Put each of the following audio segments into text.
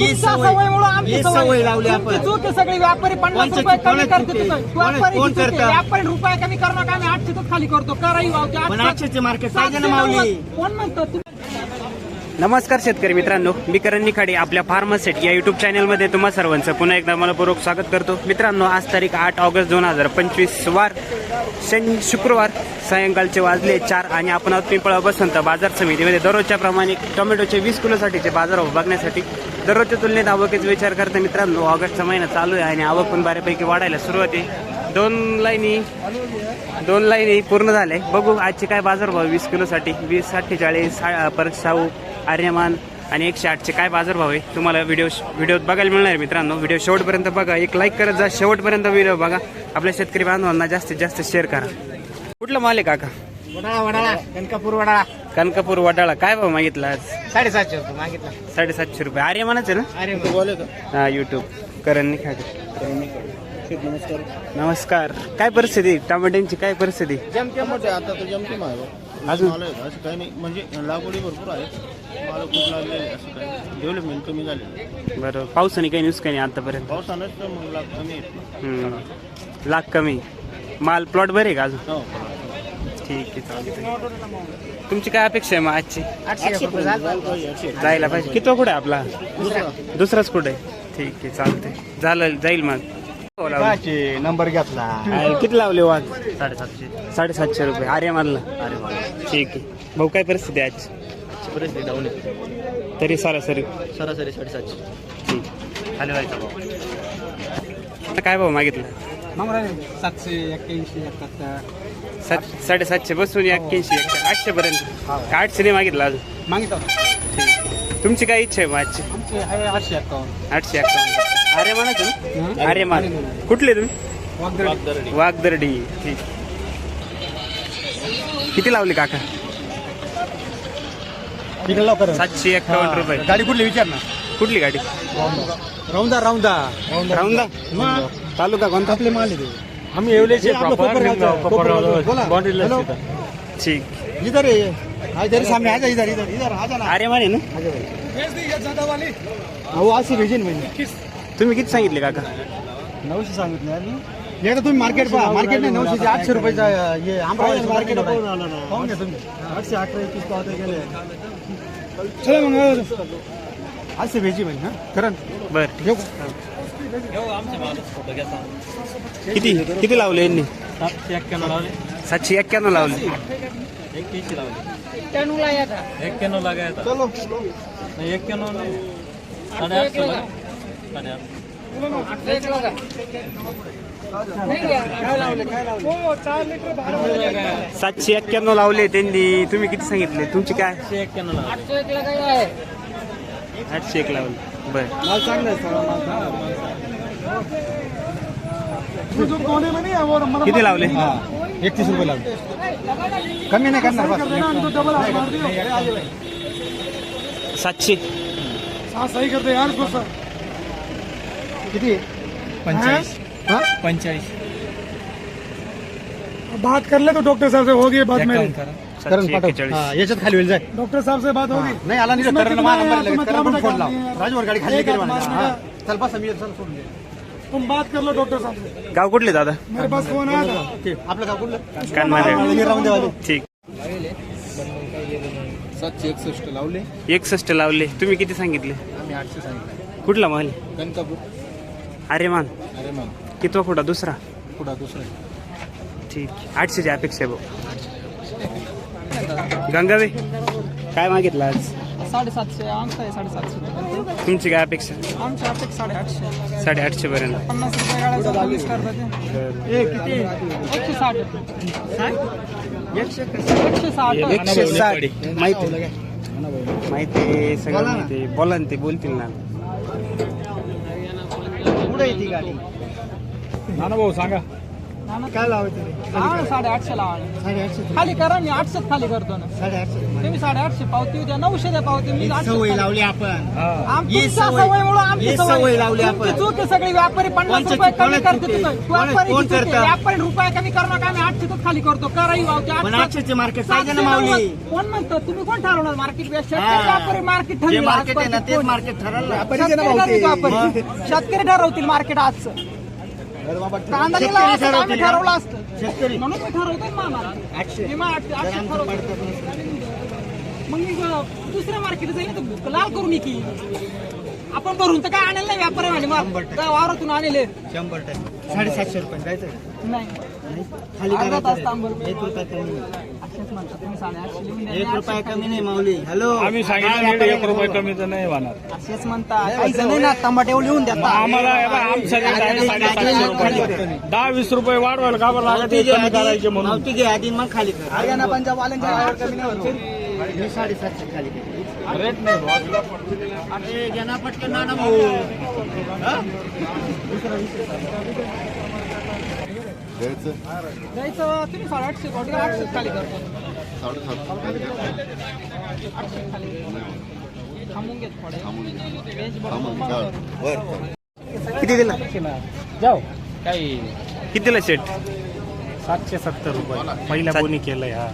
ही तुमच्या सवय- सवयीमुळं आमची ही सवय सवय लावली तुमची आपण. चूक आहे सगळी व्यापारी पन्नास कोणची रुपये चूक? कमी कोणाची करते चूक तिथं. आहे? कोण- व्यापारी कोण चूक आहे. करतं? व्यापारी रुपये कमी करू नका आम्ही आठशेच खाली करतो कराही भाव ते पण आठशे- आठशेचे मार्केट पाहिजे ना सातशे माऊली नव्वद. कोण म्हणतो तुम्ही नमस्कार शेतकरी मित्रांनो मी करण निखाडे आपल्या फार्मासेट या युट्यूब चॅनलमध्ये तुम्हा सर्वांचं पुन्हा एकदा मनपूर्वक स्वागत करतो मित्रांनो आज तारीख आठ ऑगस्ट दोन हजार पंचवीस वार शन शुक्रवार सायंकाळचे वाजले चार आणि आपण आहोत पिंपळा बसंत बाजार समितीमध्ये दररोजच्या प्रमाणे टोमॅटोचे वीस किलोसाठीचे बाजार बघण्यासाठी दररोजच्या तुलनेत आवकेचा विचार करता मित्रांनो ऑगस्टचा महिना चालू आहे आणि आवक पण बऱ्यापैकी वाढायला सुरुवात आहे. दोन लाईनी दोन लाईनी पूर्ण झाले. बघू आजचे काय बाजारभाव वीस किलोसाठी. वीस अठ्ठेचाळीस सा- परत शाहू आर्यमान आणि एकशे आठचे काय बाजारभाव आहे? तुम्हाला व्हिडिओ व्हिडिओत बघायला मिळणार आहे मित्रांनो. व्हिडिओ शेवटपर्यंत बघा. एक लाईक करत जा. शेवटपर्यंत व्हिडिओ बघा. आपल्या शेतकरी बांधवांना जास्तीत जास्त शेअर करा. कुठलं माल आहे काका? वडाळा वडाळा. कनकापूर वडाळा. कनकापूर वडाळा. काय भाव मागितला आज? साडेसातशे रुपये मागितला. साडेसातशे रुपये. आर्यमानच आहे ना? अरे बोल हा युट्यूब करण निखाडे नमस्कार. काय परिस्थिती? टमाट्यांची काय परिस्थिती? जमते मोठे. आता तर जमते अजून? माल आहे असं काही नाही. म्हणजे लागवडी भरपूर आहे. माल खूप लागलेले आहे, असं काही डेव्हलपमेंट कमी झाली बरं पावसाने काही नुकसान नाही आतापर्यंत? पावसानंच तर मग लाग कमी. हम्म. लाख कमी. माल प्लॉट बरे का अजून? हो ठीक आहे चालतंय तुमची काय अपेक्षा आहे मग आजची. जायला पाहिजे. किती कुठे आपला? दुसरा. दुसराच कुठे? ठीक आहे चालतंय. झालं जाईल मग. नंबर घेतला. किती लावले वाघ? साडेसातशे. साडेसातशे रुपये. आर्य मानला अरे ठीक आहे. भाऊ काय परिस्थिती आहे आजची? परिस्थिती डाऊन आहे. तरी सरासरी. सरासरी साडेसातशे. ठीक. खाली व्हायचा आता काय भाऊ मागितला? सातशे एक्क्याऐंशी एकाहत्तर. सात साडेसातशे बसून एक्क्याऐंशी आठशे पर्यंत आठशे नाही मागितलं अजून? मागितलं ठीक. आहे. तुमची काय इच्छा आहे मग आजची? आमचे आहे आठशे एक्कावन्न आठशे अकाउंट अरे म्हणायचं ना अरे मान कुठले तुम्ही? वागदर्डी ठीक. किती लावले काका? सातशे एक्कावन्न रुपये. गाडी कुठली विचार ना. कुठली गाडी? राऊंदा राऊंदा राऊंदा तालुका कोणता? आपले माल आम्ही येवलेचे ठीक. इधर है आ इधर सामने आ जा इधर इधर इधर आ जाना अरे माने ना? वो अशी भेजेन म्हणजे तुम्ही किती सांगितले काका? नऊशे सांगितलं आम्ही एकदा तुम्ही मार्केट पहा. मार्केट नाही नऊशे आठशे रुपयाचा हे अमरावती मार्केट पाहून घ्या तुम्ही. आठशे अठरा एकवीस पाहते गेले. चला मग असे भेजी म्हणजे हा. करण बर. घेऊ किती? किती लावले यांनी? सातशे एक्क्याण्णव लावले. सातशे एक्क्याण्णव लावले. एक्क्याऐंशी लावले. एक्क्याण्णव लागायचा चलो. नाही एक्क्याण्णव नाही. साडेआठशे लागा. साडेआठ. हो, चार लिटर भाडं. सातशे एक्क्याण्णव लावले त्यांनी. तुम्ही किती सांगितले? तुमची काय? एकशे एक्क्याण्णव लागा. आठशे एक लागा आहे. आठशे एक लावले बर माल चांगला आहे सगळा माल किती लावले एकतीस रुपये लागले कमी नाही करणार बस। सातशे किती पंचेचाळीस हा पंचेचाळीस बात कर ले तो डॉक्टर साहब से होगी बात मेरी। करण सातशे पाठव एक्केचाळीस हा, याच्यात खाली होईल जाय डॉक्टर साहब से बात होगी। नाही आला नाही इसमें करण कितना मा है? नंबर तुम्हें लगेच करण पण कितना फोन लाव बतानी है? राजवर गाडी खाली एक केली हाथ म्हणायचं. मारने हा. चल बस मी चल सोडून दे तुम बात कर लो डॉक्टर साहब. से गाव कुठले दादा? मेरे पास फोन आया था. आपलं गाव कुठलं? वाले. ठीक. सातशे एकसष्ट लावले. एकसष्ट लावले. तुम्ही किती सांगितले? आम्ही आठशे सांगितले. कुठला माल? कनकापूर अरे मान अरे मग कितवा कुठला दुसरा? पुढा दुसरा. ठीक. आठशेची अपेक्षा आहे भाऊ. गंगावे काय मागितलं आज? साडेसातशे आमचं आहे साडेसातशे. तुमची काय अपेक्षा? आमच्या अपेक्षा साडेआठशे. साडेआठशे पर्यंत. पन्नास रुपये गाड्या चालीस करतात ते. ए, किती? एकशे साठ. एकशे साठ? एकशे साठ. माहिती माहिती. आहे, सगळं माहिती आहे. बोला ना. ते बोलतील ना. पुढे येते गाडी? नाना भाऊ सांगा. काय लावायचं? हा साडेआठशे लावा साडेआठशे खाली करा मी आठशेच खाली करतो ना साडेआठशे तुम्ही साडेआठशे पावती उद्या नऊशे द्या पावती मी आठशे सवय खाली- लावली आपण आम- ही तुमच्या सवय- सवयीमुळं आमची ही सवय सवय लावली तुमची आपण. चूक आहे सगळी व्यापारी पन्नास कोणची रुपये? कमी कोणाची करते चूक? कोण- कोण. करतं? व्यापारी रुपये कमी करू नका आम्ही आठशेच खाली करतो कराही पावती पण आठशे- आठशेचे मार्केट पाहिजे ना माऊली. कोण म्हणतो तुम्ही कोण ठरवणार मार्केट हा. व्यापारी मार्केट जे ठरवलं मार्केट आहे ना आजपर्यंत तेच कोण? मार्केट ठरवलं शेतकरी ठरवतील व्यापारी. शेतकरी ठरवतील मार्केट आजचं कांदा शेतकरी लिहिला असतं तर आम्ही ठरवतील. ठरवलं असतं. शेतकरी. म्हणून मी ठरवतोय ना मार्केट आठशे. मी मग आठशे- आठशे ठरवतो. मग मी दुसऱ्या मार्केट जाईल तर लाल करून की. आपण भरून तर काय आणेल नाही व्यापारी मग वावरातून आणले शंभर टक्के. साडेसातशे रुपये. जायचं नाही. खाली. एक रुपया कमी नाही. द्या. माऊली. हॅलो. आम्ही सांगितलं एक रुपये कमी तर नाही होणार. असेच म्हणता काही जण ना टमाटे लिहून देतात आम्हाला हे बघा, साडेसातशे रुपये. दहा वीस रुपये वाढवायला का बरं लागत आहे? कमी करायचे म्हणून. मावती घे आधी मग खाली कर. हरियाणा पंजाब वाल्यांच्या कमी नाही. मी साडेसातशे खाली कर. रेट नाही. अरे पटकन ना ना भाऊ. जायचं तुम्ही साडेआठशे कोटी आठशे खाली करतो. आठशे खाली थांबून घेत थोडे. बेंच बरोबर किती दिला? जाऊ. किती दिला शेट सातशे सत्तर रुपये. पहिला कोणी केलंय हा.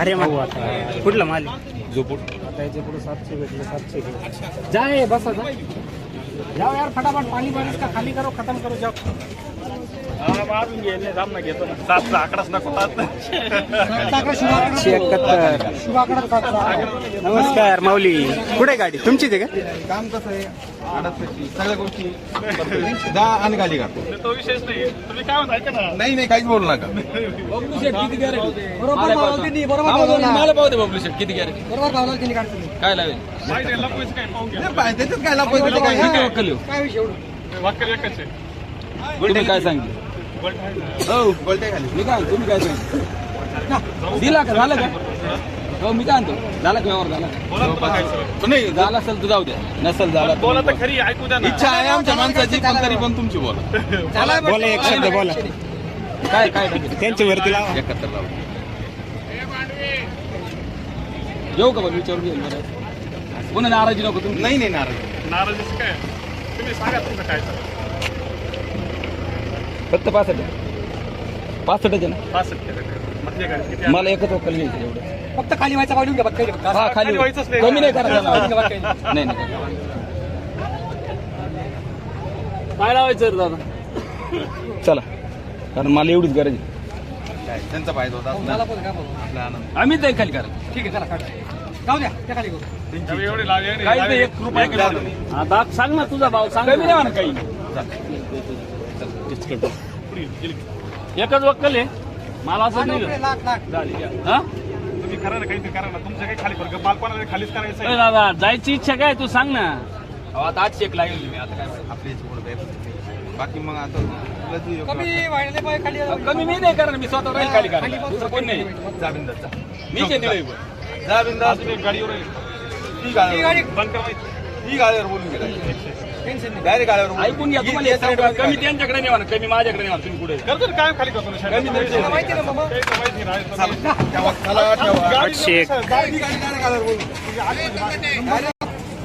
अरे मग आता. कुठला माल? आता याच्यापुढे सातशे भेटले सातशे घे. जाय बस आता जाओ यार फटाफट पाणी बारिश का? खाली करो खत्म करो जाओ मारून गेले ना घेतो ना सातचा आकडाच नको एकाहत्तर नमस्कार माऊली. कुठे गाडी? तुमचीच आहे का? काम कसं आहे सगळ्या गोष्टी दहा आणि खाली काढतो तो विशेष नाही तुम्ही काय म्हणता ऐका ना नाही नाही काहीच बोलू नका बरोबर भावाला त्यांनी, बरोबर बरोबर आहे, लपवायचं काय पाहून घ्या त्याच्यात काय लपवायचं काय काय विषय वाक्य एकच आहे काय सांगितलं? हो बोलते खाली. मी काय तुम्ही काय दिला का झालं का? हो मी काय म्हणतो झाला का व्यवहार झाला. नाही झाला असेल तर जाऊ द्या. नसेल झाला बोला तर खरी ऐकू द्या ना. इच्छा आहे आमच्या माणसाची पण तरी पण तुमची बोला. बोला एक शब्द बोला. बघा. काय काय? त्यांच्या वरती लावा. एकाहत्तर लावा. येऊ का बरं विचारून येईल बरं. पुन्हा नाराजी नको तुम्ही? नाही नाही नाराज. नाराजीच काय? तुम्ही सांगा तुमचं काय. फक्त पासष्ट. पासष्ट आहे ना? पासष्ट आहे? मला एकच वक्कल घ्यायचं एवढं. फक्त खाली व्हायचा वाढून घ्या बघ, काही. हा खाली व्हायचंच नाही. कमी नाही करायचं काही नाही. नाही. नाही काय लावायचं दादा? चला. कारण मला एवढीच गरज आहे. त्यांचा फायदा होता मला पण काय बोलू? आम्ही जाईल खाली करायचं ठीक आहे चला जाऊ द्या त्या खाली करू. लावे नाही. एक रुपया सांग ना तुझा भाव सांग कमी नाही म्हणा काही. एकच वक्कल आहे. मला असं नाही का? लाख लाख. हा? तुम्ही करा ना काहीतरी करा ना. तुमचं काही खाली फरक बालपणाला खालीच करायचं आहे. दादा जायची इच्छा काय तू सांग ना. आता आठशे एक लागेल मी आता काय पुढे बाकी मग आता तुला तू योग्य कमी व्हायला पाहिजे खाली. अहो, कमी मी नाही करणार. मी स्वतः राहील खाली दुसरं कोण नाही? वाटतं. जा बिंदास जा. मी जा बिंदास. एक गाडीवर आहे. ही गाड्यावर बंद करा माहिती. ही गाड्यावर बोलून गेला डायरेक्ट ऐकून घ्या तुम्हाला एक सांगतो, गाडी- कमी त्यांच्याकडे नाही म्हणा कमी माझ्याकडे नाही म्हणा तुम्ही पुढे जा. करतो ना, काय खाली करतो ना, शाळेत. कमी नाही. तुला माहिती ना मामा? काही तर माहिती नाही. चला, ठेवा, चला, ठेवा. गाडी आठशे एक. गाडी- ही गाडी डायरेक्ट गाड्यावर बोलून.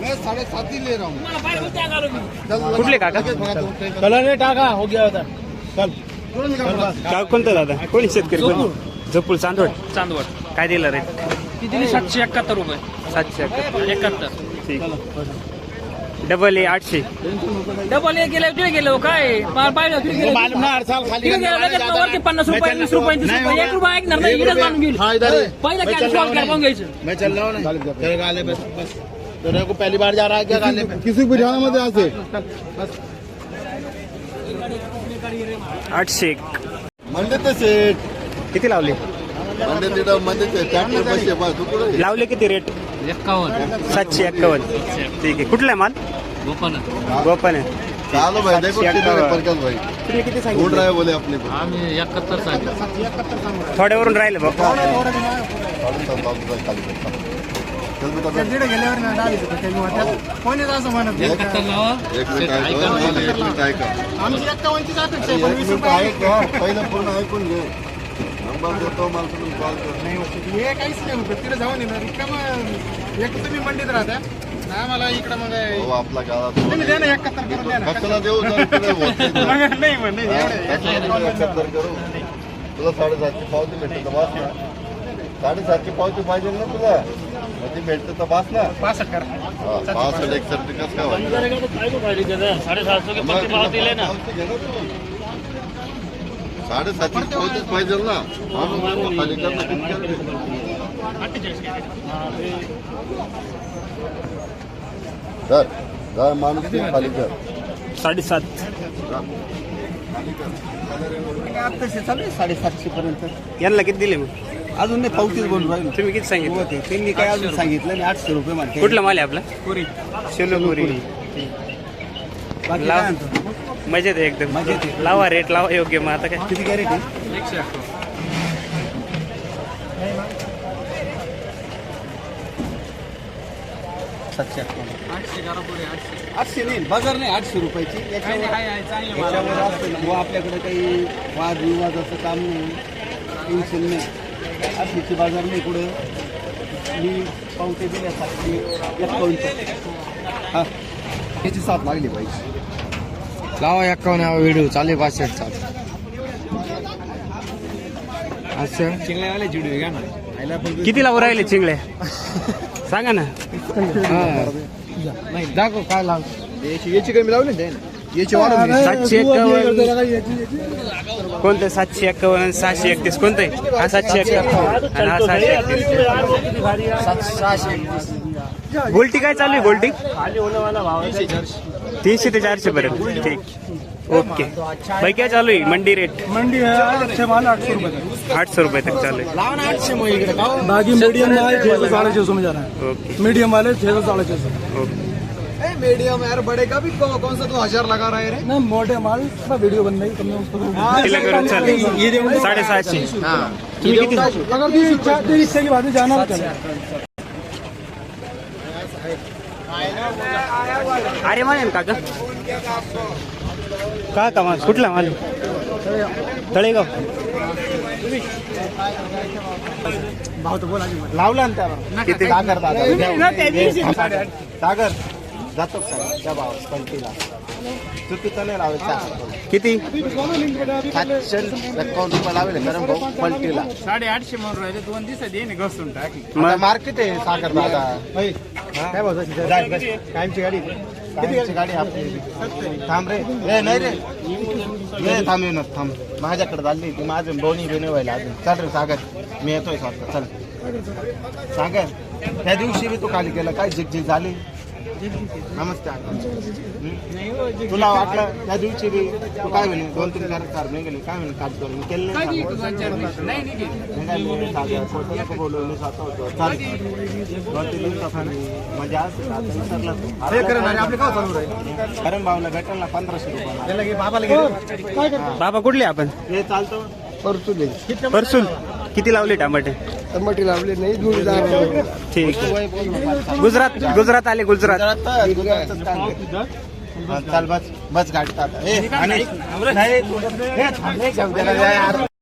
मैं साढ़े सात ही ले रहा. हूँ कुठले काका? कलर नाही टाका हो गया होता. चल. गाव कोणतं दादा? कोणी शेतकरी कोणी? जपूल चांदवड. चांदवड. काय दिलं रेट ती दिली सातशे एकाहत्तर रुपये. सातशे एकाहत्तर. एकाहत्तर. ठीक. डबल ए आठशे. डबल एक गेले तिथे गेलो काय? पार पाहिलं तिथे गेलो. तिथे गेलो लगेच वरती पन्नास रुपये वीस रुपये तीस रुपये. एक रुपया ऐकणार नाही इकडेच मानून घेईल पहिला कॅश सॉल्व करा पाहून घ्यायचं. मैं चल रहा हूँ ना. तेरे गाले पे बस. तेरे को पहली बार जा रहा है क्या गाले पे किसी को जाना मत यहाँ से आठशे एक. मंडे ते सेठ. किती लावले? तिथं ट्रॅक्टर बस तू कुठे लावले किती रेट एक्कावन्न. सातशे एक्कावन्न. ठीक आहे. कुठला आहे माल? गोपन आहे. चालो भाई देखो सातशे किधर है अट्ठावन. पंकज भाई. तुम्ही किती ढूंढ रहे बोले अपने को आम्ही एकाहत्तर सांगितलं. थोड्यावरून राहिले बघ चल बेटा बैठ. एक मिनिट ऐका एक मिनिट ऐका. आमची एक मिनिट पहिलं पूर्ण ऐकून घे. नंबर देतो मला तुम्ही कॉल कर। नाही होत. तिथे. हे काहीच नाही होत. तिथे जाऊन येणार. रिकामं एक तर तुम्ही मंडीत राहता. नाही मला इकडं मग हो आपला गावात तुम्ही द्या ना एकाहत्तर करून द्या ना. कशाला देऊ? सर तुला होत नाही. मग नाही म्हण नाही. एवढं कशाला तुला एकाहत्तर करू? तुला साडेसातची पावती भेटते तर बास ना. साडेसातची पावती पाहिजे ना तुला? मग ती भेटते तर बास ना. पासष्ट करा. हा, पासष्ट एकसष्ट कसं काय व्हायचं? साडेसातशे के पत्ती पावती लेना पावती घे ना तू. साडेसातची पावतीच पाहिजे ना. किती केलं? धर धर माणूस ते खाली कर साडेसात. आत्ताशे चालू आहे साडेसातशे पर्यंत. यांना किती दिले मग? अजून नाही पावतीच बोलून राहिलो. तुम्ही किती सांगितलं? होते त्यांनी काय अजून सांगितलं नाही आठशे रुपये म्हणते. कुठला माल आहे आपला? पुरी शिवलपुरी बाकी लाव. काय म्हणतो? मजेत आहे एकदम. मजेत आहे. लावा रेट लावा योग्य मग आता काय? किती कॅरेट आहे? सातशे आठशे नाही बाजार नाही आठशे रुपयाची. याच्यावर याच्यावर असतं ना, बुवा आपल्याकडे काही वाद विवादाचं काम नाही टेन्शन नाही. आठशेची बाजार नाही कुठं. मी पावते दिल्या सातशे एकावन्न हा. याची साथ लागली पाहिजे लावा एक्कावन्न हा व्हिडिओ चालेल चाल अच्छा चिंगल्यावाले चिडू घ्या ना. पण किती लावून राहिले चिंगळे? सांगा ना. हा. दाखव काय लाव. याची याची कमी लावली ना याची वाढवली सातशे एक्कावन्न. कोणतं सातशे एक्कावन्न सहाशे एकतीस. कोणतं आहे हा सातशे एक्कावन्न. आणि हा सहाशे एकतीस. गोल्टी काय चालू आहे गोल्टी? तीनशे ते चारशे पर्यंत. ठीक. ओके. भाई क्या चालू आहे? मंडी रेट मंडी है अच्छे माल आठ सौ रुपए आठ सौ रुपये तक चालू बाकी मीडियम वाले छह सौ साढ़े छह सौ में जा रहा है मीडियम वाले छह सौ साढ़े छह सौ. मीडियम यार बड़े का भी कौन सा तो हज़ार लगा रहा है ना मोटे माल वीडियो बन रही तुमने उसको अगर इच्छा तेरी इच्छा की बात है। जाना अरे माने काका. का का माल? कुठला माल? तळेगाव. लावला ना त्याला. किती सागर दादा. सागर. जातो का? त्या भाव पंचवीला चुकीचं नाही लावायचं किती? सातशे एकावन्न रुपये लावले कारण भाऊ पलटीला. साडेआठशे म्हणून राहिले दोन दिवसात ये घसून टाकी मग? मार्केट आहे सागर दादा. काय भाऊ कायमची गाडी. कायमची गाडी आपली. थांब रे. ए नाही रे. ये थांब थांब. माझ्याकडे झाली ती माझं दोन्ही बिने व्हायला अजून. चल रे सागर. मी येतोय स्वतः चल. सागर त्या दिवशी मी तू खाली केलं. काय झिकझिक झाली? नमस्ते. हं? तुला वाटलं त्या दिवशी बी तू काय म्हणे? दोन तीन चार कार नाही गेले. काय म्हणे? काट करून केलं नाही. काय बोललो, सागर, खोटं नको बोलू, मी स्वतः होतो. चाल. दोन तीन दिवसाखाली मजा विसरला तू. करण भावला भेटेल ना पंधराशे रुपये बाबा कुठले आपण? हे चालतो. परतू दे परसून किती लावले टमाटे? टमाटे लावले नाही दूध ठीक गुजरात गुजरात आले गुजरात. चाल बस बस ए, आणि- नाही, हे थांब. जाऊ यार.